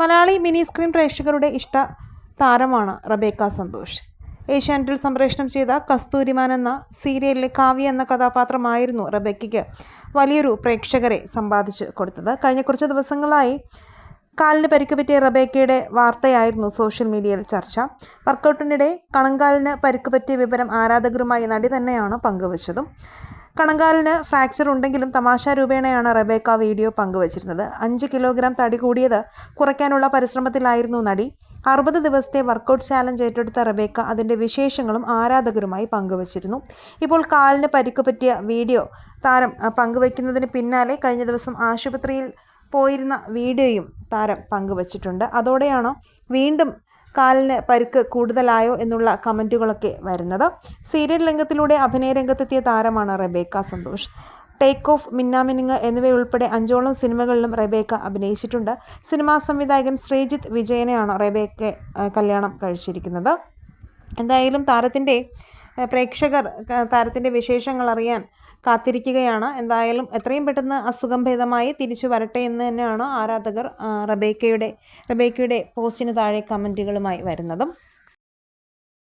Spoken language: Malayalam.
മലയാളി മിനി സ്ക്രീൻ പ്രേക്ഷകരുടെ ഇഷ്ട താരമാണ് റബേക്ക സന്തോഷ്. ഏഷ്യാനെറ്റിൽ സംപ്രേഷണം ചെയ്ത കസ്തൂരിമാൻ എന്ന സീരിയലിലെ കാവ്യ എന്ന കഥാപാത്രമായിരുന്നു റബേക്കയ്ക്ക് വലിയൊരു പ്രേക്ഷകരെ സമ്പാദിച്ച് കൊടുത്തത്. കഴിഞ്ഞ കുറച്ച് ദിവസങ്ങളായി കാലിന് പരിക്ക് പറ്റിയ റബേക്കയുടെ വാർത്തയായിരുന്നു സോഷ്യൽ മീഡിയയിൽ ചർച്ച. വർക്കൗട്ടിനിടെ കണങ്കാലിന് പരിക്ക് പറ്റിയ വിവരം ആരാധകരുമായി നടി തന്നെയാണ് പങ്കുവച്ചതും. കണങ്കാലിന് ഫ്രാക്ചർ ഉണ്ടെങ്കിലും തമാശ രൂപേണയാണ് റബേക്ക വീഡിയോ പങ്കുവച്ചിരുന്നത്. അഞ്ച് കിലോഗ്രാം തടി കൂടിയത് കുറയ്ക്കാനുള്ള പരിശ്രമത്തിലായിരുന്നു നടി. അറുപത് ദിവസത്തെ വർക്കൗട്ട് ചാലഞ്ച് ഏറ്റെടുത്ത റബേക്ക അതിന്റെ വിശേഷങ്ങളും ആരാധകരുമായി പങ്കുവച്ചിരുന്നു. ഇപ്പോൾ കാലിന് പരിക്ക് പറ്റിയ വീഡിയോ താരം പങ്കുവയ്ക്കുന്നതിന് പിന്നാലെ കഴിഞ്ഞ ദിവസം ആശുപത്രിയിൽ പോയിരുന്ന വീഡിയോയും താരം പങ്കുവച്ചിട്ടുണ്ട്. അതോടെയാണോ വീണ്ടും കാലിന് പരുക്ക് കൂടുതലായോ എന്നുള്ള കമന്റുകളൊക്കെ വരുന്നത്. സീരിയൽ രംഗത്തിലൂടെ അഭിനയ രംഗത്തെത്തിയ താരമാണ് Rebecca Santhosh. Take off Minnaminungu എന്നിവയുൾപ്പെടെ അഞ്ചോളം സിനിമകളിലും റബേക്ക അഭിനയിച്ചിട്ടുണ്ട്. സിനിമാ സംവിധായകൻ ശ്രീജിത്ത് വിജയനെയാണ് റെബേക്ക കല്യാണം കഴിച്ചിരിക്കുന്നത്. എന്തായാലും താരത്തിന്റെ പ്രേക്ഷകർ താരത്തിന്റെ വിശേഷങ്ങൾ അറിയാൻ കാത്തിരിക്കുകയാണ്. എന്തായാലും എത്രയും പെട്ടെന്ന് അസുഖം ഭേദമായി തിരിച്ചു വരട്ടെ എന്ന് തന്നെയാണ് ആരാധകർ റബേക്കയുടെ റബേക്കയുടെ പോസ്റ്റിന് താഴെ കമന്റുകളുമായി വരുന്നതും.